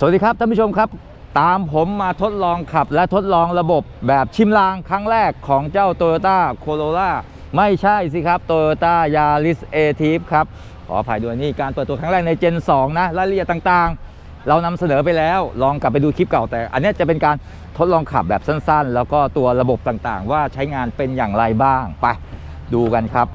สวัสดีครับท่านผู้ชมครับ ตามผมมาทดลองขับและทดลองระบบแบบชิมลางครั้งแรกของเจ้า Toyota Corolla ไม่ใช่สิครับ Toyota Yaris a t i v ครับ ขออภัยด้วยนี่การเปิดตัวครั้งแรกใน Gen 2 นะรายละเอียดต่างๆ เรานำเสนอไปแล้วลองกลับไปดูคลิปเก่าแต่ อันนี้จะเป็นการทดลองขับแบบสั้นๆ แล้วก็ตัวระบบต่างๆ ว่าใช้งานเป็นอย่างไรบ้างไปดูกันครับ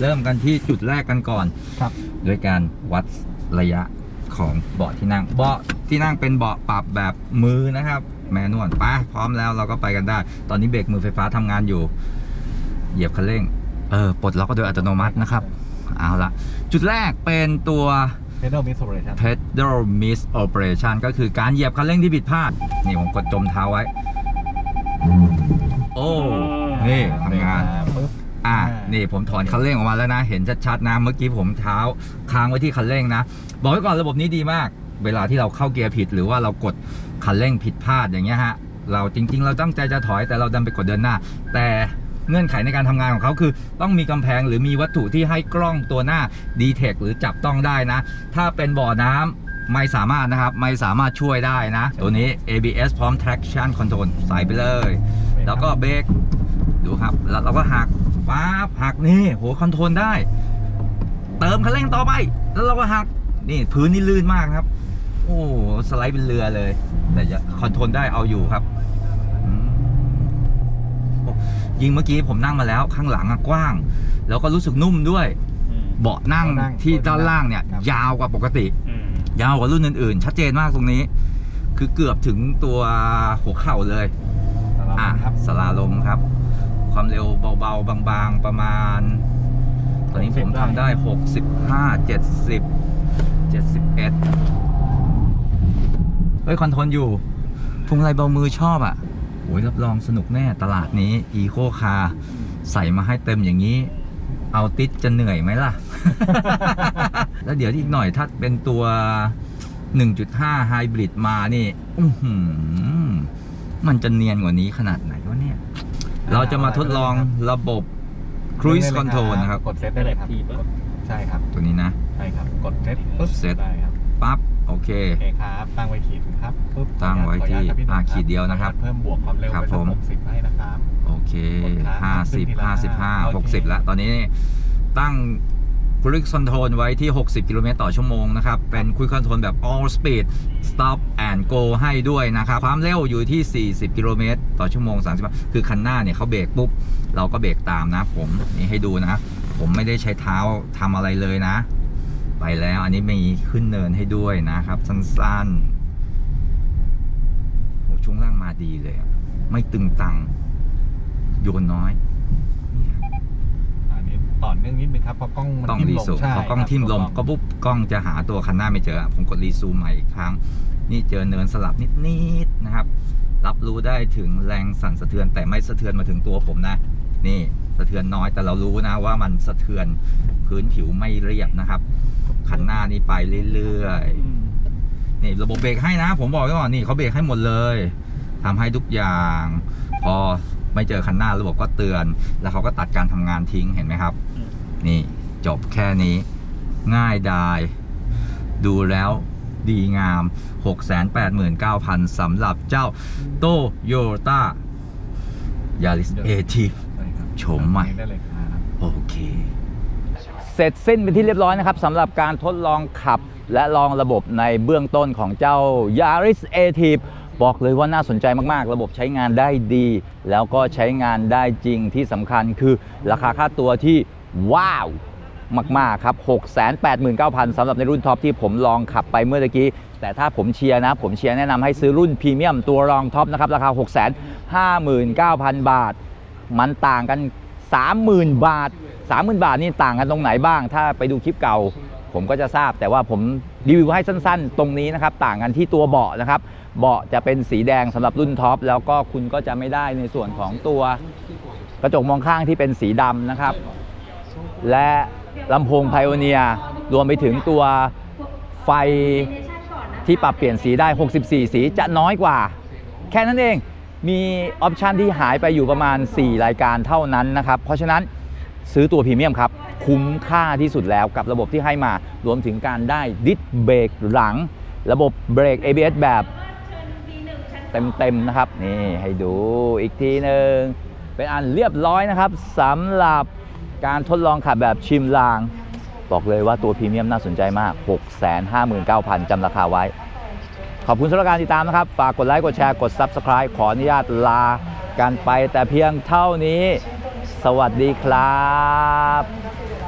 เริ่มกันที่จุดแรกกันก่อนครับ ด้วยการวัดระยะของเบาะที่นั่ง เบาะที่นั่งเป็นเบาะปรับแบบมือนะครับ แมนวลไปพร้อมแล้วเราก็ไปกันได้ ตอนนี้เบรกมือไฟฟ้าทำงานอยู่ เหยียบคันเร่ง เออปลดล็อกก็โดยอัตโนมัตินะครับ เอาละจุดแรกเป็นตัว Pedal Miss Operation pedal miss operation ก็คือการเหยียบคันเร่งที่ผิดพลาด นี่ผมกดจมเท้าไว้ โอ้ นี่ทำงานปึ๊บ อ่าอ่านี่นี่ผมถอนคันเร่งออกมาแล้วนะ เห็นชัดๆนะ เมื่อกี้ผมเท้าค้างไว้ที่คันเร่งนะ บอกไว้ก่อนระบบนี้ดีมาก เวลาที่เราเข้าเกียร์ผิด หรือว่าเรากดคันเร่งผิดพลาดอย่างเงี้ยฮะ เราจริง ๆ เราตั้งใจจะถอยแต่เราดันไปกดเดินหน้า แต่เงื่อนไขในการทำงานของเขาคือ ต้องมีกำแพงหรือมีวัตถุที่ให้กล้องตัวหน้าดีเทคหรือจับต้องได้นะ ถ้าเป็นบ่อน้ำไม่สามารถนะครับ ไม่สามารถช่วยได้นะ ตัวนี้ ABS พร้อม traction control ใส่ไปเลย แล้วก็เบรกดูครับ แล้วเราก็หัก ป๊าบหักนี่โหคอนโทรลได้ เติมคันเร่งต่อไป แล้วเราก็หักนี่พื้นนี่ลื่นมากครับ โอ้สไลด์เป็นเรือเลย แต่จะคอนโทรลได้เอาอยู่ครับอืมโอ้ยิงเมื่อกี้ผมนั่งมาแล้วข้างหลังอะกว้าง แล้วก็รู้สึกนุ่มด้วยอืมเบาะนั่งเบาะนั่งที่ด้านล่างเนี่ยครับยาวกว่าปกติอืมยาวกว่ารุ่นอื่นๆ ชัดเจนมากตรงนี้ คือเกือบถึงตัวหัวเข่าเลยสำหรับอะครับสลาลมครับ ความเร็วเบาๆ บางๆ ประมาณ ตอนนี้ผมทำได้ 65 70 71เฮ้ย คอนโทรลอยู่พวงมาลัยเบามือชอบอะโอ้ยรับรองสนุกแน่ตลาดนี้อีโคคาใส่มาให้เต็มอย่างนี้ เอาติดจะเหนื่อยไหมล่ะ แล้วเดี๋ยวอีกหน่อยถ้าเป็นตัว 1.5 ไฮบริดมานี่อื้อหือมันจะเนียนกว่านี้ขนาดไหนวะเนี่ย เราจะมาทดลองระบบ Cruise Control นะครับ กดเซตได้เลยครับกดใช่ครับตัวนี้นะ ใช่ครับ กดเซตปุ๊บเซตได้ครับปั๊บ โอเค โอเคครับ ตั้งไว้ขีดครับปุ๊บตั้งไว้ที่ขออนุญาตครับพี่หนุ่มอ่าขีดเดียวนะครับเพิ่มบวกความเร็วครับไปสัผกมหกสิบให้นะครับ โอเค กดค้างห้าสิบขึ้นทีละห้าสิบห้า โอหกคอนนี้ตั้ง Cruise Control ไว้ที่ 60 กิโลเมตรต่อชั่วโมงนะครับ เป็น Cruise Control แบบ All Speed Stop and Go ให้ด้วยนะครับ ความเร็วอยู่ที่ 40 กิโลเมตรต่อชั่วโมง 30 คือคันหน้าเนี่ยเขาเบรกปุ๊บ เราก็เบรกตามนะผมนี่ให้ดูนะ ผมไม่ได้ใช้เท้าทำอะไรเลยนะ ไปแล้วอันนี้มีขึ้นเนินให้ด้วยนะครับ สั้นๆโหช่วงล่างมาดีเลย ไม่ตึงตังโยนน้อย ต่อเนื่องนิดนึงครับเพราะกล้องมันต้องทิ่มรีลงซูมใช่พอกล้องครับทิ่มลมถูก็ต้องปุ๊บกล้องจะหาตัวคันหน้าไม่เจอผมกดรีซูมใหม่อีกครั้ง นี่เจอเนินสลับนิดๆนะครับ รับรู้ได้ถึงแรงสั่นสะเทือนแต่ไม่สะเทือนมาถึงตัวผมนะ นี่สะเทือนน้อยแต่เรารู้นะว่ามันสะเทือนพื้นผิวไม่เรียบนะครับคันหน้านี่ไปเรื่อยๆอืมนี่ระบบเบรกให้นะ ผมบอกไว้ก่อนนี่เขาเบรกให้หมดเลยทำให้ทุกอย่าง พอ ไม่เจอคันหน้าระบบก็เตือน แล้วเขาก็ตัดการทำงานทิ้งเห็นไหมครับอืมนี่จบแค่นี้ง่ายดาย ดูแล้วดีงาม 689,000สำหรับเจ้าโตโยต้ายาริสเอทีใช่ครับโฉมใหม่ได้เลยครับโอเค เสร็จสิ้นเป็นที่เรียบร้อยนะครับสำหรับการทดลองขับและลองระบบในเบื้องต้นของเจ้า Yaris a t i v บอกเลยว่าน่าสนใจมากๆ ระบบใช้งานได้ดี แล้วก็ใช้งานได้จริงที่สำคัญคือราคาค่าตัวที่ว้าวมาก ๆ ครับ 689,000สำหรับในรุ่นท็อปที่ผมลองขับไปเมื่อตะกี้ แต่ถ้าผมเชียร์นะ ผมเชียร์แนะนำให้ซื้อรุ่นพรีเมียมตัวรองท็อปนะครับ ราคา 659,000 บาท มันต่างกัน 30,000 บาท 30,000 บาทนี่ต่างกันตรงไหนบ้าง ถ้าไปดูคลิปเก่า ผมก็จะทราบแต่ว่าผมรีวิวให้สั้นๆ ตรงนี้นะครับ ต่างกันที่ตัวเบาะนะครับ เบาะจะเป็นสีแดงสำหรับรุ่นท็อปแล้วก็คุณก็จะไม่ได้ในส่วนของตัวกระจกมองข้างที่เป็นสีดำนะครับ และลำโพงไพโอเนียรวมไปถึงตัวไฟที่ปรับเปลี่ยนสีได้ 64 สีจะน้อยกว่า แค่นั้นเองมีออปชันที่หายไปอยู่ประมาณ 4 รายการเท่านั้นนะครับ เพราะฉะนั้น ซื้อตัวพรีเมียมครับ คุ้มค่าที่สุดแล้วกับระบบที่ให้มารวมถึงการได้ดิสเบรกหลัง ระบบเบรก ABS แบบเต็มๆนะครับ นี่ให้ดูอีกทีหนึ่งเป็นอันเรียบร้อยนะครับสำหรับการทดลองขับแบบชิมลาง บอกเลยว่าตัวพรีเมียมน่าสนใจมาก 659,000จำราคาไว้ ขอบคุณสำหรับการติดตามนะครับ ฝากกดไลค์ กดแชร์ กด Subscribe ขออนุญาตลา กันไปแต่เพียงเท่านี้ สวัสดีครับ